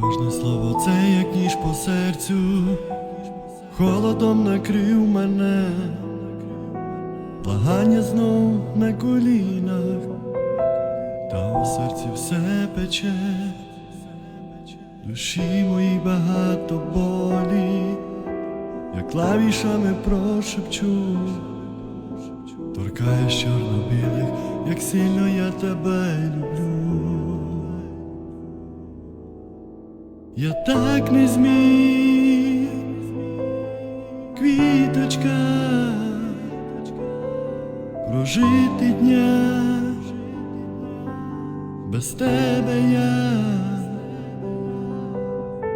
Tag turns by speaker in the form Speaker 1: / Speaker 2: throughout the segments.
Speaker 1: Кожне слово це як ніж по серцю, холодом накрив мене, благання знов на колінах, та у серці все пече, душі мої багато болі, я клавішами прошепчу, торкаєш чорно-білих, як сильно я тебе люблю. Я так не зміг, квіточка, прожити дня, без тебе я,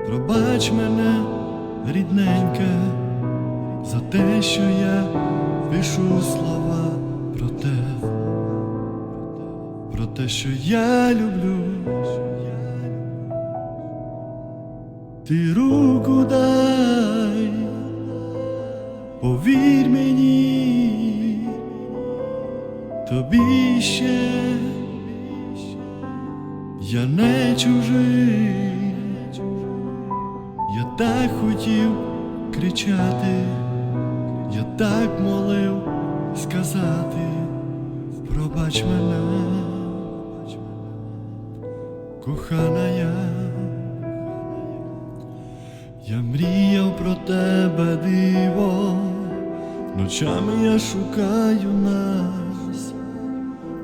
Speaker 1: пробач мене, рідненька, за те, що я пишу слова про те, про те, що я люблю. Ти руку дай, повір мені, тобі ще я не чужий, я так хотів кричати, я так молив сказати, пробач мене, кохана я. Я мріяв про тебе диво, ночами я шукаю нас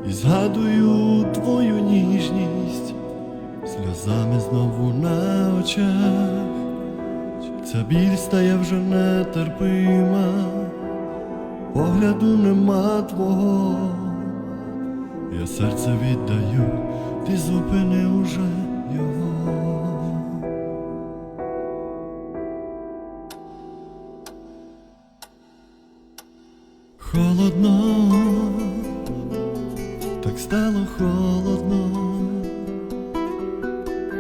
Speaker 1: і згадую твою ніжність, сльозами знову на очах, ця біль стає вже нетерпима, погляду нема твого, я серце віддаю, ти зупини уже його. Холодно, так стало холодно,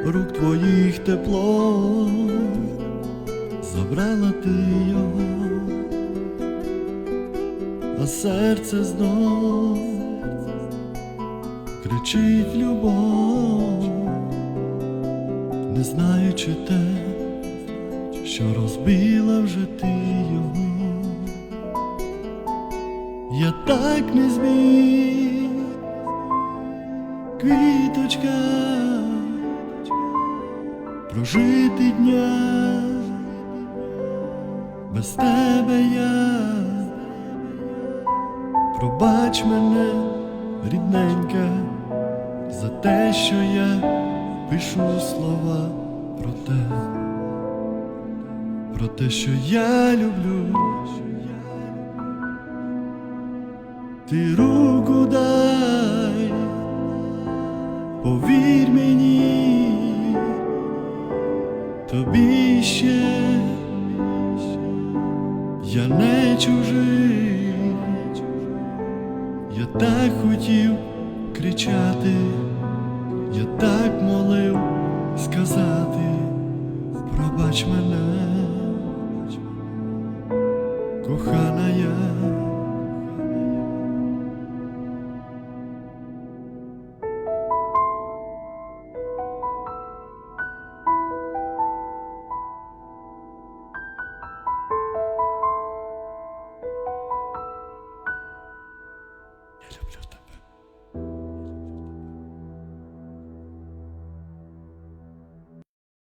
Speaker 1: рук твоїх тепло, забрала ти його, а серце знов кричить любов, не знаючи те, що розбила вже ти його. Я так не зміг, квіточка, прожити дня, без тебе я, пробач мене, рідненька, за те, що я пишу слова про те, про те, що я люблю. Ти руку дай, повір мені, тобі ще я не чужий, я так хотів кричати, я так молив сказати, пробач мене, кохана я.